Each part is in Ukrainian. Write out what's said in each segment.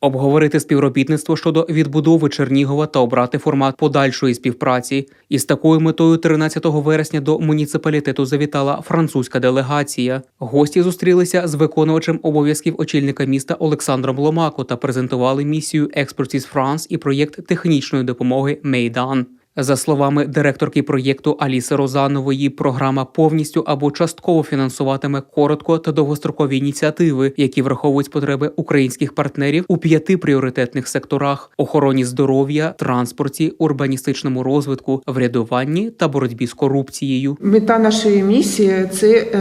обговорити співробітництво щодо відбудови Чернігова та обрати формат подальшої співпраці. Із такою метою 13 вересня до муніципалітету завітала французька делегація. Гості зустрілися з виконувачем обов'язків очільника міста Олександром Ломако та презентували місію Expertise France і проєкт технічної допомоги Мейдан. За словами директорки проєкту Аліси Розанової, програма повністю або частково фінансуватиме коротко та довгострокові ініціативи, які враховують потреби українських партнерів у п'яти пріоритетних секторах: охороні здоров'я, транспорті, урбаністичному розвитку, врядуванні та боротьбі з корупцією. Мета нашої місії це е,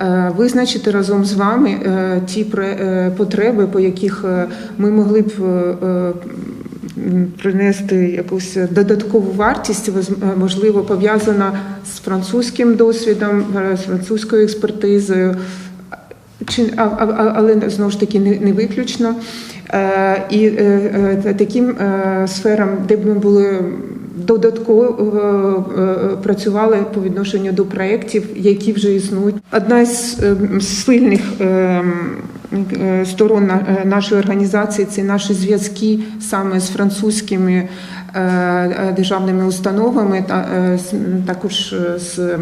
е, визначити разом з вами е, ті е, потреби, по яких е, ми могли б е, е, принести якусь додаткову вартість, е, можливо, пов'язана з французьким досвідом, е, з французькою експертизою. Чи але знову ж таки не, виключно. Е, і таким сферам, де б ми були додатково працювали по відношенню до проєктів, які вже існують. Одна з е, сильних е, е, сторон е, нашої організації це наші зв'язки саме з французькими е, е, державними установами, та е, також е, з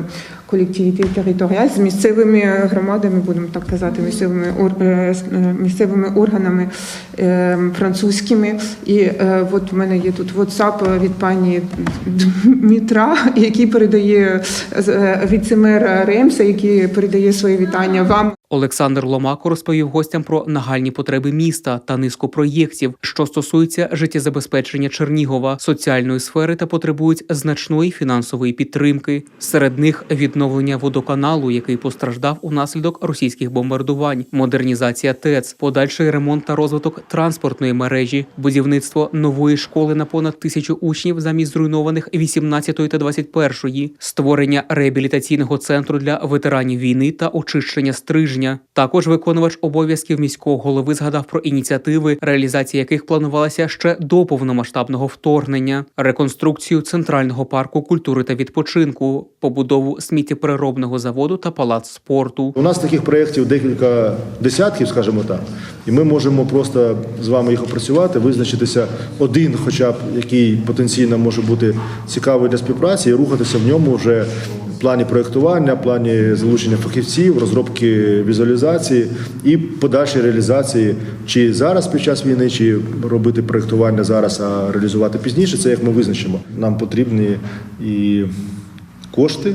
колективітет територіаль, з місцевими громадами, будемо так казати, місцевими е, е, місцевими органами е, французькими. І е, от в мене є тут WhatsApp від пані Дмитра, який передає е, віцемера Ремса, який передає свої вітання вам. Олександр Ломако розповів гостям про нагальні потреби міста та низку проєктів, що стосуються життєзабезпечення Чернігова, соціальної сфери та потребують значної фінансової підтримки. Серед них відновлення водоканалу, який постраждав унаслідок російських бомбардувань, модернізація ТЕЦ, подальший ремонт та розвиток транспортної мережі, будівництво нової школи на понад тисячу учнів замість зруйнованих 18 та 21, створення реабілітаційного центру для ветеранів війни та очищення стрижня. Також виконувач обов'язків міського голови згадав про ініціативи, реалізація яких планувалася ще до повномасштабного вторгнення, реконструкцію центрального парку культури та відпочинку, побудову сміттєпереробного заводу та палац спорту. У нас таких проєктів декілька десятків, скажімо так, і ми можемо просто з вами їх опрацювати, визначитися один, хоча б який потенційно може бути цікавий для співпраці, і рухатися в ньому вже плані проєктування, плані залучення фахівців, розробки візуалізації і подальшої реалізації, чи зараз під час війни, чи робити проєктування зараз, а реалізувати пізніше. Це як ми визначимо. Нам потрібні і кошти,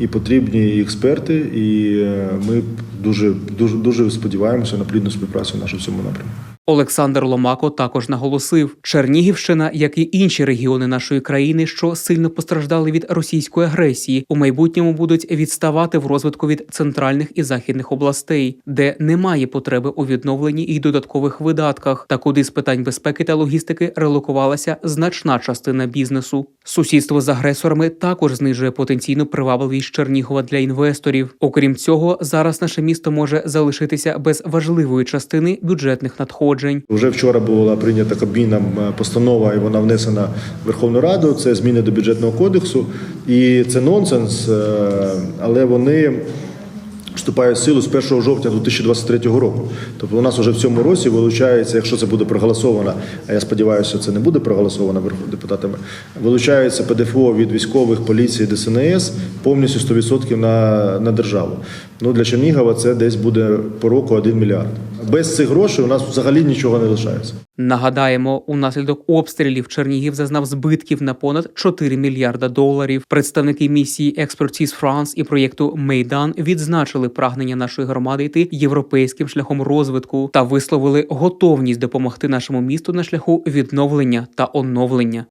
і потрібні експерти, і е, ми дуже дуже дуже сподіваємося на плідну співпрацю нашу в цьому напрямку. Олександр Ломако також наголосив, Чернігівщина, як і інші регіони нашої країни, що сильно постраждали від російської агресії, у майбутньому будуть відставати в розвитку від центральних і західних областей, де немає потреби у відновленні і додаткових видатках, та куди з питань безпеки та логістики релокувалася значна частина бізнесу. Сусідство з агресорами також знижує потенційну привабливість Чернігова для інвесторів. Окрім цього, зараз наше місто може залишитися без важливої частини бюджетних надходжень. Вже вчора була прийнята Кабміном е, постанова, і вона внесена в Верховну Раду. Це зміни до бюджетного кодексу, і це нонсенс, е, але вони. Вступають в силу з 1 жовтня 2023 року. Тобто у нас вже в цьому році вилучається, якщо це буде проголосовано, а я сподіваюся, це не буде проголосовано депутатами. Вилучається ПДФО від військових, поліції, ДСНС повністю 100% на, на державу. Ну для Чернігова це десь буде по року 1 мільярд. Без цих грошей у нас взагалі нічого не лишається. Нагадаємо, унаслідок обстрілів Чернігів зазнав збитків на понад 4 мільярда доларів. Представники місії Expertise France і проєкту Мейдан відзначили прагнення нашої громади йти європейським шляхом розвитку та висловили готовність допомогти нашому місту на шляху відновлення та оновлення.